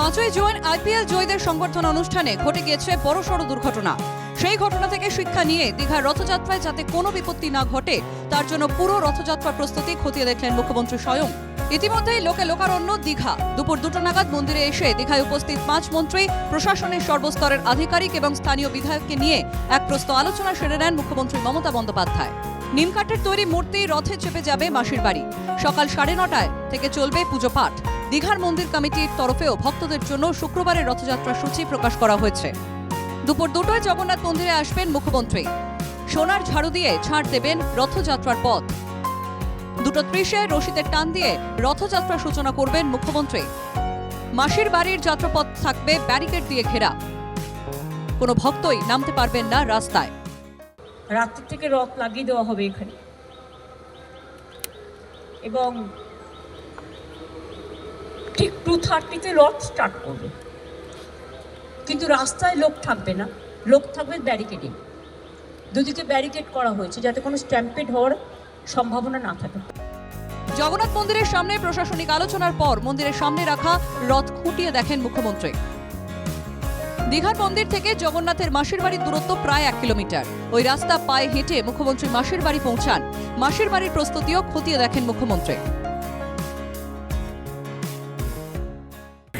পাঁচই June IPL জয়ীদের সংবর্ধনা অনুষ্ঠানে ঘটে গিয়েছে বড়সড় দুর্ঘটনা। সেই ঘটনা থেকে শিক্ষা নিয়ে দীঘার রথযাত্রায় যাতে কোনো বিপত্তি না ঘটে, তার জন্য পুরো রথযাত্রা প্রস্তুতি খতিয়ে দেখলেন মুখ্যমন্ত্রী স্বয়ং। ইতিমধ্যেই লোকে লোকারণ্য দীঘা। দুপুর দুটো নাগাদ মন্দিরে এসে দীঘায় উপস্থিত পাঁচ মন্ত্রী, প্রশাসনের সর্বস্তরের আধিকারিক এবং স্থানীয় বিধায়ককে নিয়ে এক প্রস্ত আলোচনা সেরে নেন মুখ্যমন্ত্রী মমতা বন্দ্যোপাধ্যায়। নিমকাঠের তৈরি মূর্তি রথে চেপে যাবে মাসির বাড়ি। সকাল সাড়ে নটায় থেকে চলবে পুজো পাঠ। দীঘার মন্দির কমিটির তরফেও ভক্তদের জন্য শুক্রবারের রথযাত্রা সূচি প্রকাশ করা হয়েছে। দুপুর দুটোয় জগন্নাথ মন্দিরে আসবেন মুখ্যমন্ত্রী। সোনার ঝাড়ু দিয়ে ছাড় দেবেন রথযাত্রার পথ। দুটো ত্রিশে রশিদের টান দিয়ে রথযাত্রার সূচনা করবেন মুখ্যমন্ত্রী। মাসির বাড়ির যাত্রাপথ থাকবে ব্যারিকেড দিয়ে ঘেরা। কোনো ভক্তই নামতে পারবেন না রাস্তায়। রাত্রি থেকে রথ লাগিয়ে দেওয়া হবে এখানে। এবং ঠিক টু থার্টিতে রথ স্টার্ট করবে। কিন্তু রাস্তায় লোক থাকবে না। লোক থাকবে ব্যারিকেডিং দুদিকে ব্যারিকেড করা হয়েছে যাতে কোনো স্ট্যাম্পেড হওয়ার সম্ভাবনা না থাকে। জগন্নাথ মন্দিরের সামনে প্রশাসনিক আলোচনার পর মন্দিরের সামনে রাখা রথ খুঁটিয়ে দেখেন মুখ্যমন্ত্রী। দীঘার মন্দির থেকে জগন্নাথের মাসির বাড়ির দূরত্ব প্রায় এক কিলোমিটার। ওই রাস্তা পায়ে হেঁটে মুখ্যমন্ত্রী মাসির বাড়ি পৌঁছান। মাসির বাড়ির প্রস্তুতিও খতিয়ে দেখেন মুখ্যমন্ত্রী।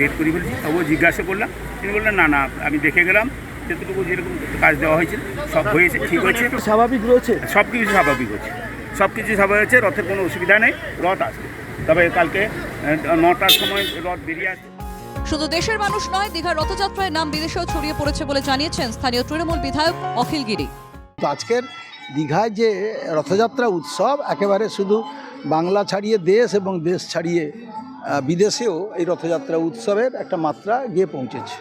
ডেট করি বলছি তবুও জিজ্ঞাসা করলাম। তিনি বললেন না না আমি দেখে গেলাম যেটুকু যেরকম কাজ দেওয়া হয়েছিল সব হয়েছে ঠিক হয়েছে। স্বাভাবিক রয়েছে? সব কিছু স্বাভাবিক হচ্ছে সব কিছু স্বাভাবিক হচ্ছে রথের কোনো অসুবিধা নেই রথ আসবে। তবে কালকে নটার সময় রথ বেরিয়ে আসবে। শুধু দেশের মানুষ নয় দীঘার রথযাত্রায় নাম বিদেশেও ছড়িয়ে পড়েছে বলে জানিয়েছেন স্থানীয় তৃণমূল বিধায়ক অখিল গিরি। তো আজকের দীঘায় যে রথযাত্রা উৎসব একেবারে শুধু বাংলা ছাড়িয়ে দেশ এবং দেশ ছাড়িয়ে বিদেশেও এই রথযাত্রা উৎসবের একটা মাত্রা গিয়ে পৌঁছেছে।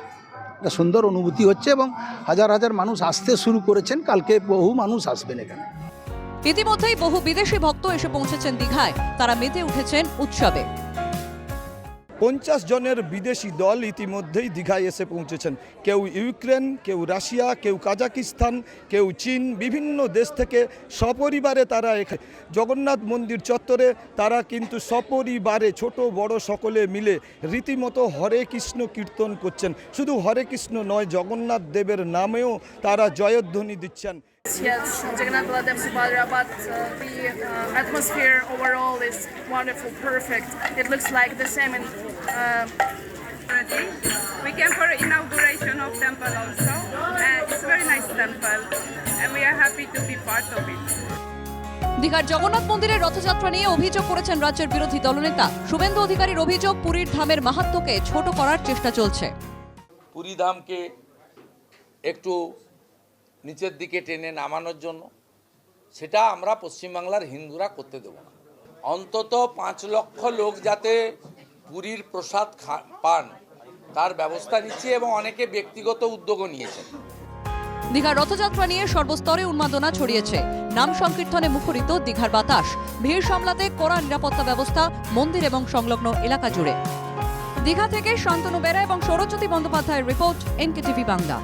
একটা সুন্দর অনুভূতি হচ্ছে এবং হাজার হাজার মানুষ আসতে শুরু করেছেন, কালকে বহু মানুষ আসবেন এখানে। ইতিমধ্যেই বহু বিদেশি ভক্ত এসে পৌঁছেছেন দীঘায়, তারা মেতে উঠেছেন উৎসবে। পঞ্চাশ জনের বিদেশি দল ইতিমধ্যেই দীঘায় এসে পৌঁছেছেন। কেউ ইউক্রেন, কেউ রাশিয়া, কেউ কাজাকিস্তান, কেউ চীন, বিভিন্ন দেশ থেকে সপরিবারে তারা এখানে জগন্নাথ মন্দির চত্বরে তারা কিন্তু সপরিবারে ছোট, বড় সকলে মিলে রীতিমতো হরে কৃষ্ণ কীর্তন করছেন। শুধু হরে কৃষ্ণ নয়, জগন্নাথ দেবের নামেও তারা জয়ধ্বনি দিচ্ছেন। Yes, Jagannath Baladev Subhadra, but uh, the uh, atmosphere overall is wonderful, perfect. It looks like the same in. Uh, We came for inauguration of temple also. And it's a very nice temple, and we are happy to be part of it. দীঘার জগন্নাথ মন্দিরের রথযাত্রা নিয়ে অভিযোগ করেছেন রাজ্যের বিরোধী দলনেতা শুভেন্দু অধিকারীর অভিযোগ পুরীর ধামের মাহাত্ম্যকে ছোট করার চেষ্টা চলছে পুরীধামকে একটু নিচের দিকে টেনে নামানোর জন্য, সেটা আমরা পশ্চিমবাংলার হিন্দুরা করতে দেব না। অন্তত পাঁচ লক্ষ লোক যাতে পুরীর প্রসাদ পান, তার ব্যবস্থা নিচ্ছে এবং অনেকে ব্যক্তিগত উদ্যোগও নিয়েছেন। দীঘার রথযাত্রা নিয়ে সর্বস্তরে উন্মাদনা ছড়িয়েছে। নাম সংকীর্তনে মুখরিত দীঘার বাতাস। ভিড় সামলাতে কড়া নিরাপত্তা ব্যবস্থা, মন্দির এবং সংলগ্ন এলাকা জুড়ে। দীঘা থেকে শান্তনু বেরা এবং সৌরজ্যোতি বন্দ্যোপাধ্যায়ের রিপোর্ট, এনকেটিভি বাংলা।